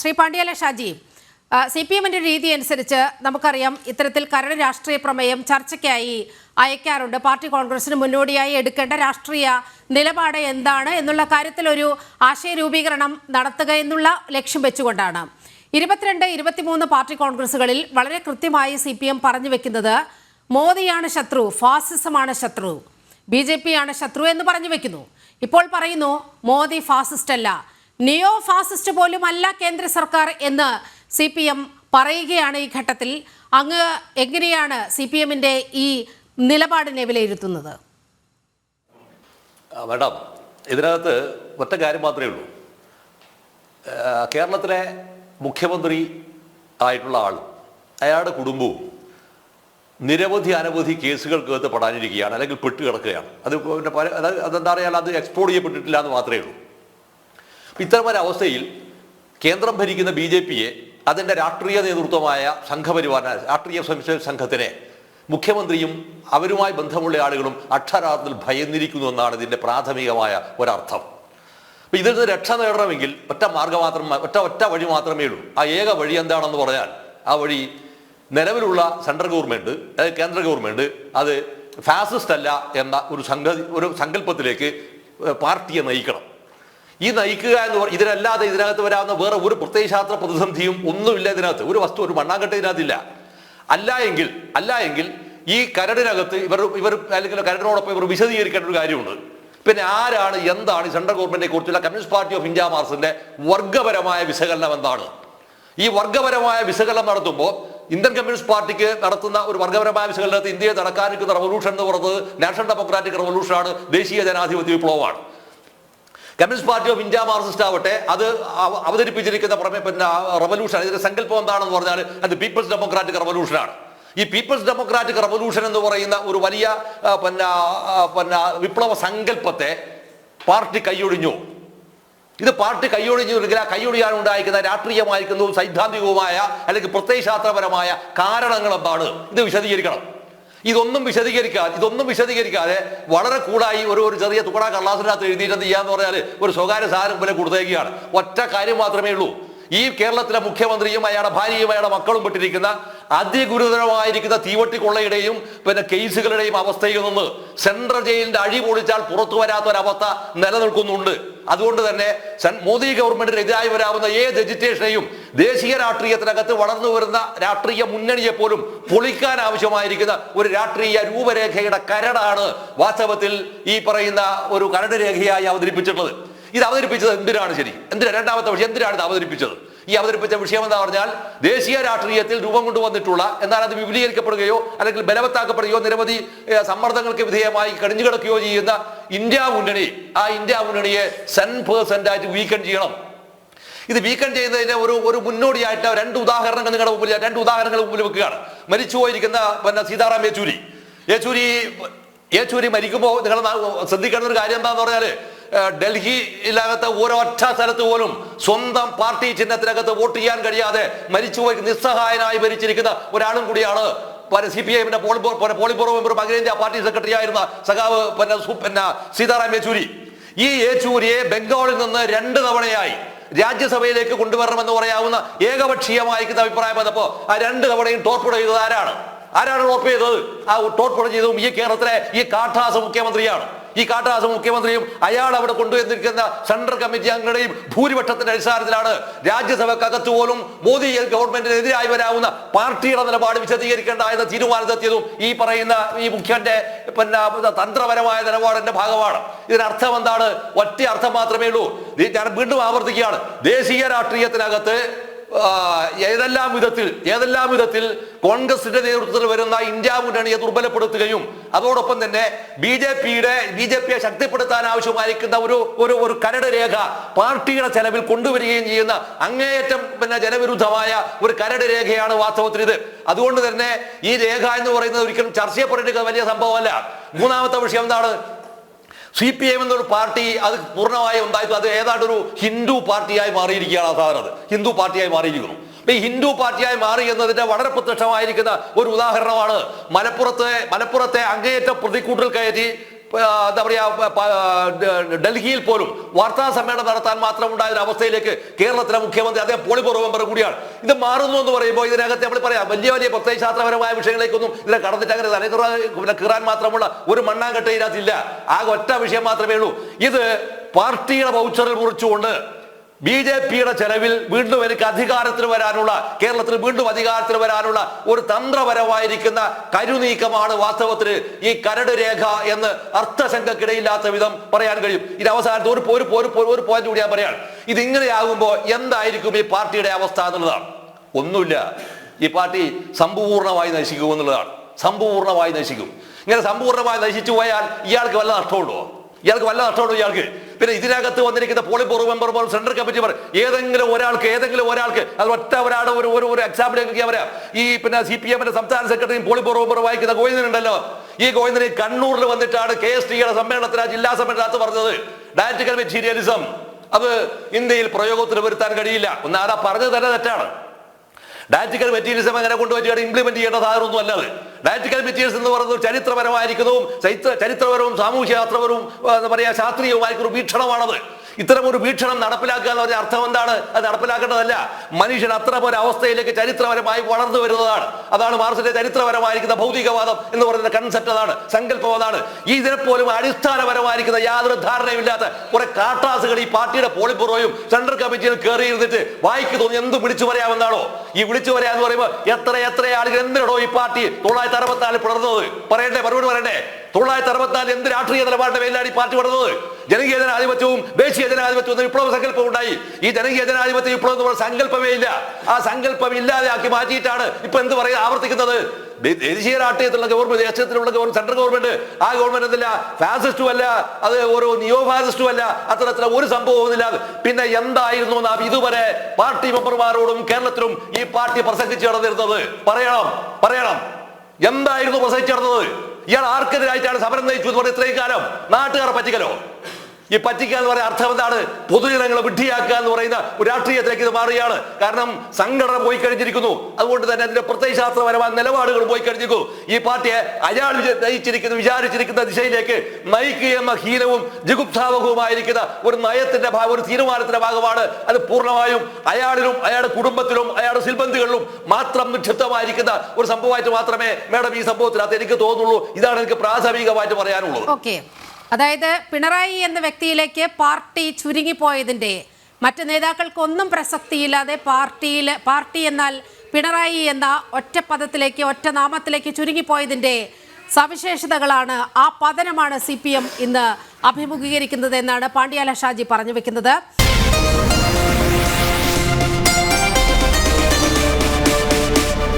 Shri Pandyala Shaji C P എമ്മിന്റെ രീതി അനുസരിച്ച് നമുക്കറിയാം ഇത്തരത്തിൽ കരട് രാഷ്ട്രീയ പ്രമേയം ചർച്ചയ്ക്കായി അയക്കാറുണ്ട്. പാർട്ടി കോൺഗ്രസിന് മുന്നോടിയായി എടുക്കേണ്ട രാഷ്ട്രീയ നിലപാട് എന്താണ് എന്നുള്ള കാര്യത്തിൽ ഒരു ആശയ രൂപീകരണം നടത്തുക എന്നുള്ള ലക്ഷ്യം വെച്ചുകൊണ്ടാണ്. ഇരുപത്തിരണ്ട് ഇരുപത്തിമൂന്ന് പാർട്ടി കോൺഗ്രസുകളിൽ വളരെ കൃത്യമായി സി പി എം പറഞ്ഞു വെക്കുന്നത് മോദിയാണ് ശത്രു ഫാസിസമാണ് ശത്രു ബി ജെ പി ആണ് ശത്രു എന്ന് പറഞ്ഞു വെക്കുന്നു. ഇപ്പോൾ പറയുന്നു മോദി ഫാസിസ്റ്റ് അല്ല നിയോ ഫാസിസ്റ്റ് പോലും അല്ല കേന്ദ്ര സർക്കാർ എന്ന് സി പി എം പറയുകയാണ് ഈ ഘട്ടത്തിൽ. അങ്ങ് എങ്ങനെയാണ് സി പി എമ്മിന്റെ ഈ നിലപാടിനെ വിലയിരുത്തുന്നത്? മാഡം ഇതിനകത്ത് ഒറ്റ കാര്യം മാത്രമേ ഉള്ളൂ. കേരളത്തിലെ മുഖ്യമന്ത്രി ആയിട്ടുള്ള ആൾ അയാളുടെ കുടുംബവും നിരവധി അനവധി കേസുകൾക്കകത്ത് പെടാനിരിക്കുകയാണ് അല്ലെങ്കിൽ പെട്ട് കിടക്കുകയാണ് അത് പിന്നെ പല അത് അതെന്താ പറയുക അത് എക്സ്പ്ലോർ ചെയ്യപ്പെട്ടിട്ടില്ല എന്ന് മാത്രമേ ഉള്ളൂ. ഇത്തരം ഒരു അവസ്ഥയിൽ കേന്ദ്രം ഭരിക്കുന്ന ബി ജെ പിയെ അതിന്റെ രാഷ്ട്രീയ നേതൃത്വമായ സംഘപരിവാറിനെ രാഷ്ട്രീയ സംശയ സംഘത്തിനെ മുഖ്യമന്ത്രിയും അവരുമായി ബന്ധമുള്ള ആളുകളും അക്ഷരാർത്ഥത്തിൽ ഭയന്നിരിക്കുന്നു എന്നാണ് ഇതിന്റെ പ്രാഥമികമായ ഒരർത്ഥം. അപ്പം ഇതിൽ നിന്ന് രക്ഷ നേടണമെങ്കിൽ ഒറ്റ മാർഗം മാത്രം ഒറ്റ ഒറ്റ വഴി മാത്രമേ ഉള്ളൂ. ആ ഏക വഴി എന്താണെന്ന് പറഞ്ഞാൽ ആ വഴി നിലവിലുള്ള സെൻട്രൽ ഗവൺമെന്റ് അതായത് കേന്ദ്ര ഗവൺമെന്റ് അത് ഫാസിസ്റ്റ് അല്ല എന്ന ഒരു സംഘ ഒരു സങ്കല്പത്തിലേക്ക് പാർട്ടിയെ നയിക്കണം. ഈ നയിക്കുക എന്ന് പറ ഇതിനല്ലാതെ ഇതിനകത്ത് വരാവുന്ന വേറെ ഒരു പ്രത്യയശാസ്ത്ര പ്രതിസന്ധിയും ഒന്നുമില്ല ഇതിനകത്ത്. ഒരു വസ്തു ഒരു മണ്ണാങ്കട്ട ഇതിനകത്തില്ല. അല്ല എങ്കിൽ അല്ല എങ്കിൽ ഈ കരടിനകത്ത് ഇവർ ഇവർ അല്ലെങ്കിൽ കരടിനോടൊപ്പം ഇവർ വിശദീകരിക്കേണ്ട ഒരു കാര്യമുണ്ട്. പിന്നെ ആരാണ് എന്താണ് സെൻട്രൽ ഗവൺമെന്റിനെ കുറിച്ചുള്ള കമ്മ്യൂണിസ്റ്റ് പാർട്ടി ഓഫ് ഇന്ത്യ മാർസിന്റെ വർഗപരമായ വിശകലനം എന്താണ്? ഈ വർഗപരമായ വിശകലനം നടത്തുമ്പോൾ ഇന്ത്യൻ കമ്മ്യൂണിസ്റ്റ് പാർട്ടിക്ക് നടത്തുന്ന ഒരു വർഗപരമായ വിശകലനത്തിൽ ഇന്ത്യയെ നടക്കാനിരിക്കുന്ന റവല്യൂഷൻ എന്ന് പറയുന്നത് നാഷണൽ ഡെമോക്രാറ്റിക് റവല്യൂഷനാണ് ദേശീയ ജനാധിപത്യ വിപ്ലവമാണ്. Communist party of India Marxist ആവട്ടെ അത് അവതരിപ്പിച്ചിരിക്കുന്ന പിന്നെ റവല്യൂഷൻ ഇതിന്റെ സങ്കല്പം എന്താണെന്ന് പറഞ്ഞാൽ അത് പീപ്പിൾസ് ഡെമോക്രാറ്റിക് റവല്യൂഷനാണ് ഈ പീപ്പിൾസ് ഡെമോക്രാറ്റിക് റവല്യൂഷൻ എന്ന് പറയുന്ന ഒരു വലിയ പിന്നെ പിന്നെ വിപ്ലവ സങ്കല്പത്തെ പാർട്ടി കൈയൊഴിഞ്ഞു ഇത് പാർട്ടി കൈയൊഴിഞ്ഞെങ്കിൽ ആ കൈയൊഴിയാൻ ഉണ്ടായിരിക്കുന്ന രാഷ്ട്രീയമായിരിക്കുന്നതും സൈദ്ധാന്തികവുമായ അല്ലെങ്കിൽ പ്രത്യയശാസ്ത്രപരമായ കാരണങ്ങൾ എന്താണ് ഇത് വിശദീകരിക്കണം. ഇതൊന്നും വിശദീകരിക്കാതെ ഇതൊന്നും വിശദീകരിക്കാതെ വളരെ കൂടായി ഒരു ഒരു ചെറിയ തുകട കള്ളാസിനകത്ത് എഴുതിയിട്ട് ചെയ്യാന്ന് പറഞ്ഞാൽ ഒരു സ്വകാര്യ സാധനം പോലെ കൊടുത്തേക്കുകയാണ്. ഒറ്റ കാര്യം മാത്രമേ ഉള്ളൂ. ഈ കേരളത്തിലെ മുഖ്യമന്ത്രിയും അയാളുടെ ഭാര്യയും അയാളുടെ മക്കളും പെട്ടിരിക്കുന്ന അതിഗുരുതരമായിരിക്കുന്ന തീവട്ടി കൊള്ളയുടെയും പിന്നെ കേസുകളുടെയും അവസ്ഥയിൽ നിന്ന് സെൻട്രൽ ജയിലിന്റെ അഴി പൊളിച്ചാൽ പുറത്തു വരാത്ത ഒരവസ്ഥ നിലനിൽക്കുന്നുണ്ട്. അതുകൊണ്ട് തന്നെ മോദി ഗവൺമെന്റിന് എതിരായി വരാവുന്ന ഏത് എജിറ്റേഷനെയും ദേശീയ രാഷ്ട്രീയത്തിനകത്ത് വളർന്നു വരുന്ന രാഷ്ട്രീയ മുന്നണിയെ പോലും പൊളിക്കാൻ ആവശ്യമായിരിക്കുന്ന ഒരു രാഷ്ട്രീയ രൂപരേഖയുടെ കരടാണ് വാസ്തവത്തിൽ ഈ പറയുന്ന ഒരു കരട് രേഖയായി അവതരിപ്പിച്ചിട്ടുള്ളത്. ഇത് അവതരിപ്പിച്ചത് എന്തിനാണ് ശരി? എന്തിനാ? രണ്ടാമത്തെ വിഷയം എന്തിനാണ് ഇത് അവതരിപ്പിച്ചത്? ഈ അവതരിപ്പിച്ച വിഷയം എന്താ പറഞ്ഞാൽ ദേശീയ രാഷ്ട്രീയത്തിൽ രൂപം കൊണ്ടുവന്നിട്ടുള്ള എന്നാൽ അത് വിപുലീകരിക്കപ്പെടുകയോ അല്ലെങ്കിൽ ബലവത്താക്കപ്പെടുകയോ നിരവധി സമ്മർദ്ദങ്ങൾക്ക് വിധേയമായി കടിഞ്ഞു കിടക്കുകയോ ചെയ്യുന്ന ഇന്ത്യ മുന്നണി ആ ഇന്ത്യ മുന്നണിയെ സെൻ പേഴ്സെന്റ് ആയിട്ട് വീക്കൻ ചെയ്യണം. ഇത് വീക്കൻ ചെയ്യുന്നതിന് ഒരു ഒരു മുന്നോടിയായിട്ട് രണ്ട് ഉദാഹരണങ്ങൾ നിങ്ങളുടെ മുമ്പിൽ രണ്ട് ഉദാഹരണങ്ങൾ മുമ്പിൽ വെക്കുകയാണ്. മരിച്ചുപോയിരിക്കുന്ന പിന്നെ സീതാറാം യെച്ചൂരി. യെച്ചൂരി യെച്ചൂരി മരിക്കുമ്പോൾ നിങ്ങൾ ശ്രദ്ധിക്കേണ്ട ഒരു കാര്യം എന്താന്ന് പറഞ്ഞാൽ ഡൽഹിയിലകത്ത് ഒരൊറ്റ സ്ഥലത്ത് പോലും സ്വന്തം പാർട്ടി ചിഹ്നത്തിനകത്ത് വോട്ട് ചെയ്യാൻ കഴിയാതെ മരിച്ചുപോയി നിസ്സഹായനായി ഭരിച്ചിരിക്കുന്ന ഒരാളും കൂടിയാണ് സി പി ഐഎമ്മിന്റെ പോളിബോറോ മെമ്പറും അഖിലേന്ത്യാ പാർട്ടി സെക്രട്ടറി ആയിരുന്ന സഖാവ് പിന്നെ പിന്നെ സീതാറാം യെച്ചൂരി. ഈ യേച്ചൂരിയെ ബംഗാളിൽ നിന്ന് രണ്ട് തവണയായി രാജ്യസഭയിലേക്ക് കൊണ്ടുവരണമെന്ന് പറയാവുന്ന ഏകപക്ഷീയമായിരിക്കുന്ന അഭിപ്രായം വന്നപ്പോ ആ രണ്ട് തവണയും ടോർപ്പിട ചെയ്തത് ആരാണ്? ആരാണ് ടോർപ്പ് ചെയ്തത്? ആ ടോർപ്പിട ചെയ്തതും ഈ കേരളത്തിലെ ഈ കാട്ടാസ മുഖ്യമന്ത്രിയാണ്. ഈ കാട്ടാസം മുഖ്യമന്ത്രിയും അയാൾ അവിടെ കൊണ്ടുവന്നിരിക്കുന്ന സെൻട്രൽ കമ്മിറ്റി അംഗങ്ങളുടെയും ഭൂരിപക്ഷത്തിന്റെ അടിസ്ഥാനത്തിലാണ് രാജ്യസഭക്കകത്ത് പോലും മോദി ഗവൺമെന്റിനെതിരായി വരാവുന്ന പാർട്ടിയുടെ നിലപാട് വിശദീകരിക്കേണ്ട എന്ന തീരുമാനത്തെത്തിയതും ഈ പറയുന്ന ഈ മുഖ്യന്റെ പിന്നെ തന്ത്രപരമായ നിലപാടിന്റെ ഭാഗമാണ്. ഇതിനർത്ഥം എന്താണ്? ഒറ്റ അർത്ഥം മാത്രമേ ഉള്ളൂ. ഞാൻ വീണ്ടും ആവർത്തിക്കുകയാണ്. ദേശീയ രാഷ്ട്രീയത്തിനകത്ത് ഏതെല്ലാം വിധത്തിൽ ഏതെല്ലാം വിധത്തിൽ കോൺഗ്രസിന്റെ നേതൃത്വത്തിൽ വരുന്ന ഇന്ത്യ മുന്നണിയെ ദുർബലപ്പെടുത്തുകയും അതോടൊപ്പം തന്നെ ബി ജെ പിയുടെ ബി ജെ പിയെ ശക്തിപ്പെടുത്താൻ ആവശ്യമായിരിക്കുന്ന ഒരു ഒരു ഒരു കരട് രേഖ പാർട്ടിയുടെ ചെലവിൽ കൊണ്ടുവരികയും ചെയ്യുന്ന അങ്ങേയറ്റം പിന്നെ ജനവിരുദ്ധമായ ഒരു കരട് രേഖയാണ് വാസ്തവത്തിൽ ഇത് അതുകൊണ്ട് തന്നെ ഈ രേഖ എന്ന് പറയുന്നത് ഒരിക്കലും ചർച്ച ചെയ്യപ്പെടേണ്ട വലിയ സംഭവമല്ല. മൂന്നാമത്തെ വിഷയം എന്താണ്? സി പി എം എന്നൊരു പാർട്ടി അത് പൂർണമായി ഉണ്ടായിട്ട് അത് ഏതാണ്ട് ഒരു ഹിന്ദു പാർട്ടിയായി മാറിയിരിക്കുകയാണ് സാധനം അത്. ഹിന്ദു പാർട്ടിയായി മാറിയിരിക്കുന്നു. ഈ ഹിന്ദു പാർട്ടിയായി മാറി എന്നതിന്റെ വളരെ പ്രത്യക്ഷമായിരിക്കുന്ന ഒരു ഉദാഹരണമാണ് മലപ്പുറത്തെ മലപ്പുറത്തെ അങ്ങേയറ്റ പ്രതിക്കൂട്ടിൽ കയറ്റി എന്താ പറയാ ഡൽഹിയിൽ പോലും വാർത്താ സമ്മേളനം നടത്താൻ മാത്രം ഉണ്ടായ ഒരു അവസ്ഥയിലേക്ക് കേരളത്തിലെ മുഖ്യമന്ത്രി അദ്ദേഹം പോളിബോറോ മെമ്പർ കൂടിയാണ് ഇത് മാറുന്നു എന്ന് പറയുമ്പോൾ ഇതിനകത്ത് നമ്മൾ പറയാം വലിയ വലിയ പ്രത്യയശാസ്ത്രപരമായ വിഷയങ്ങളേക്കൊന്നും ഇതിനെ കടന്നിട്ട് അങ്ങനെ തലക്കിറാൻ കീറാൻ മാത്രമുള്ള ഒരു മണ്ണാങ്കട്ട ഇതിനകത്തില്ല ആകെ ഒറ്റ വിഷയം മാത്രമേ ഉള്ളൂ. ഇത് പാർട്ടിയുടെ വൗച്ചറിൽ മുറിച്ചുകൊണ്ട് ബി ജെ പിയുടെ ചെലവിൽ വീണ്ടും എനിക്ക് അധികാരത്തിൽ വരാനുള്ള കേരളത്തിൽ വീണ്ടും അധികാരത്തിൽ വരാനുള്ള ഒരു തന്ത്രപരമായിരിക്കുന്ന കരുനീക്കമാണ് വാസ്തവത്തിൽ ഈ കരട് രേഖ എന്ന് അർത്ഥശങ്കക്കിടയില്ലാത്ത വിധം പറയാൻ കഴിയും. ഇത് അവസാനത്ത് ഒരു ഒരു പോയിന്റ് കൂടി ഞാൻ പറയാം ഇത് ഇങ്ങനെയാകുമ്പോൾ എന്തായിരിക്കും ഈ പാർട്ടിയുടെ അവസ്ഥ എന്നുള്ളതാണ്. ഒന്നുമില്ല. ഈ പാർട്ടി സമ്പൂർണമായി നശിക്കുമെന്നുള്ളതാണ്. സമ്പൂർണമായി നശിക്കും. ഇങ്ങനെ സമ്പൂർണമായി നശിച്ചു പോയാൽ ഇയാൾക്ക് വല്ല നഷ്ടമുണ്ടോ? ഇയാൾക്ക് വല്ല നഷ്ടമുണ്ടോ ഇയാൾക്ക്? പിന്നെ ഇതിനകത്ത് വന്നിരിക്കുന്ന പോളിബോറോ മെമ്പർ പോലും സെൻട്രൽ കമ്മിറ്റി മെമ്പർ ഏതെങ്കിലും ഒരാൾക്ക് ഏതെങ്കിലും ഒരാൾക്ക് അത് ഒറ്റ ഒരാളുടെ ഒരു ഒരു ഒരു എക്സാമ്പിൾ ഞാൻ പറയാം. ഈ പിന്നെ സി പി എമ്മിന്റെ സംസ്ഥാന സെക്രട്ടറിയും പോളിബോറോ മെമ്പർ വായിക്കുന്ന ഗോവിന്ദൻ ഉണ്ടല്ലോ. ഈ ഗോവിന്ദന് കണ്ണൂരിൽ വന്നിട്ടാണ് കെ എസ് ടിയുടെ സമ്മേളനത്തിന് ആ ജില്ലാ സമ്മേളനത്തിൽ പറഞ്ഞത്. ഡയറ്റിക്കൽ മെറ്റീരിയലിസം അത് ഇന്ത്യയിൽ പ്രയോഗത്തിന് വരുത്താൻ കഴിയില്ല. ഒന്ന് ആരാ പറഞ്ഞത് തന്നെ തെറ്റാണ്. ഡയറ്റിക്കൽ മെറ്റീരിയൽസ് അങ്ങനെ കൊണ്ടുവരികയാണ് ഇംപ്ലിമെന്റ് ചെയ്യേണ്ട സാധനമൊന്നും അല്ലത് ഡയറ്റിക്കൽ മെറ്റീരിയൽസ് എന്ന് പറയുന്നത് ചരിത്രപരമായിരിക്കുന്നതും ചരിത്ര ചരിത്രപരവും സാമൂഹ്യ ശാസ്ത്രപരവും ആ, എന്താ പറയുക ശാസ്ത്രീയവുമായിരിക്കുന്ന വീക്ഷണമാണത്. ഇത്തരം ഒരു വീക്ഷണം നടപ്പിലാക്കുക എന്ന് പറഞ്ഞ അർത്ഥം എന്താണ്? അത് നടപ്പിലാക്കേണ്ടതല്ല. മനുഷ്യൻ അത്തരം ഒരു അവസ്ഥയിലേക്ക് ചരിത്രപരമായി വളർന്നു വരുന്നതാണ്. അതാണ് മാർസിന്റെ ചരിത്രപരമായിരിക്കുന്ന ഭൗതികവാദം എന്ന് പറയുന്ന കൺസെപ്റ്റ് അതാണ് സങ്കല്പം അതാണ് ഈ ഇതിനെപ്പോലും അടിസ്ഥാനപരമായിരിക്കുന്ന യാതൊരു ധാരണയുമില്ലാത്ത കുറെ കാട്ടാസുകൾ ഈ പാർട്ടിയുടെ പോളിപ്പുറവും സെൻട്രൽ കമ്മിറ്റിയിൽ കയറിയിരുന്നിട്ട് വായിക്ക് തോന്നി എന്ത് വിളിച്ചു പറയാമെന്നാണോ? ഈ വിളിച്ചു പറയാന്ന് പറയുമ്പോൾ എത്ര എത്ര ആളുകൾ എന്തിനോ ഈ പാർട്ടി തൊള്ളായിരത്തി അറുപത്തിനാലിൽ പിളർന്നത്? പറയണ്ടേ? മറുപടി പറയണ്ടേ? തൊള്ളായിരത്തി അറുപത്തിനാല് എന്ത് രാഷ്ട്രീയ നിലപാടിന്റെ പേരിലാണ് ഈ പാർട്ടി വളർന്നത്? ജനകീയ ജനാധിപത്യവും ദേശീയ ജനാധിപത്യവും വിപ്ലവ സങ്കല്പം ഉണ്ടായി ഈ ജനകീയ ജനാധിപത്യ വിപ്ലവം എന്ന് പറഞ്ഞ സങ്കല്പമേ ഇല്ല ആ സങ്കല്പം ഇല്ലാതെയാക്കി മാറ്റിയിട്ടാണ് ഇപ്പൊ എന്ത് പറയുക ആവർത്തിക്കുന്നത്? ദേശീയ രാഷ്ട്രീയത്തിലുള്ള ഗവൺമെന്റ് ദേശത്തിലുള്ള ഗവൺമെന്റ് സെൻട്രൽ ഗവൺമെന്റ് ആ ഗവൺമെന്റ് എന്തില്ല? ഫാസിസ്റ്റും അല്ല അത് ഓരോ നിയോ ഫാസിസ്റ്റും അല്ല അത്തരത്തിലുള്ള ഒരു സംഭവവും ഇല്ലാതെ പിന്നെ എന്തായിരുന്നു നാം ഇതുവരെ പാർട്ടി മെമ്പർമാരോടും കേരളത്തിലും ഈ പാർട്ടി പ്രസംഗിച്ചു നടന്നിരുന്നത്? പറയണം പറയണം. എന്തായിരുന്നു പ്രസംഗിച്ചു നടന്നത്? ഇയാൾ ആർക്കെതിരായിട്ടാണ് സമരം നയിച്ചു എന്ന് പറഞ്ഞ ഇത്രയും കാലം നാട്ടുകാരെ പറ്റിക്കലോ? ഈ പറ്റിക്കുക എന്ന് പറയുന്ന അർത്ഥം എന്താണ്? പൊതുജനങ്ങളെ വിഡ്ഢിയാക്കുക എന്ന് പറയുന്ന ഒരു രാഷ്ട്രീയത്തിലേക്ക് ഇത് മാറുകയാണ്. കാരണം സംഘടന പോയി കഴിഞ്ഞിരിക്കുന്നു. അതുകൊണ്ട് തന്നെ അതിന്റെ പ്രത്യയശാസ്ത്രപരമായ നിലപാടുകൾ പോയി കഴിഞ്ഞിരിക്കുന്നു. ഈ പാർട്ടിയെ അയാൾ നയിച്ചിരിക്കുന്ന വിചാരിച്ചിരിക്കുന്ന ദിശയിലേക്ക് നയിക്കുക എന്ന ഹീനവും ജിഗുപ്താവകവുമായിരിക്കുന്ന ഒരു നയത്തിന്റെ ഭാഗം ഒരു തീരുമാനത്തിന്റെ ഭാഗമാണ്. അത് പൂർണമായും അയാളിലും അയാളുടെ കുടുംബത്തിലും അയാളുടെ സിൽബന്ധികളിലും മാത്രം നിക്ഷിപ്തമായിരിക്കുന്ന ഒരു സംഭവമായിട്ട് മാത്രമേ മേഡം ഈ സംഭവത്തിനകത്ത് എനിക്ക് തോന്നുള്ളൂ. ഇതാണ് എനിക്ക് പ്രാഥമികമായിട്ട് പറയാനുള്ളത്. അതായത് പിണറായി എന്ന വ്യക്തിയിലേക്ക് പാർട്ടി ചുരുങ്ങിപ്പോയതിന്റെ മറ്റ് നേതാക്കൾക്കൊന്നും പ്രസക്തിയില്ലാതെ പാർട്ടിയിൽ പാർട്ടി എന്നാൽ പിണറായി എന്ന ഒറ്റ പദത്തിലേക്ക് ഒറ്റ നാമത്തിലേക്ക് ചുരുങ്ങിപ്പോയതിന്റെ സവിശേഷതകളാണ് ആ പതനമാണ് സി പി എം ഇന്ന് അഭിമുഖീകരിക്കുന്നത് എന്നാണ് പാണ്ഡ്യാല ഷാജി പറഞ്ഞു വെക്കുന്നത്.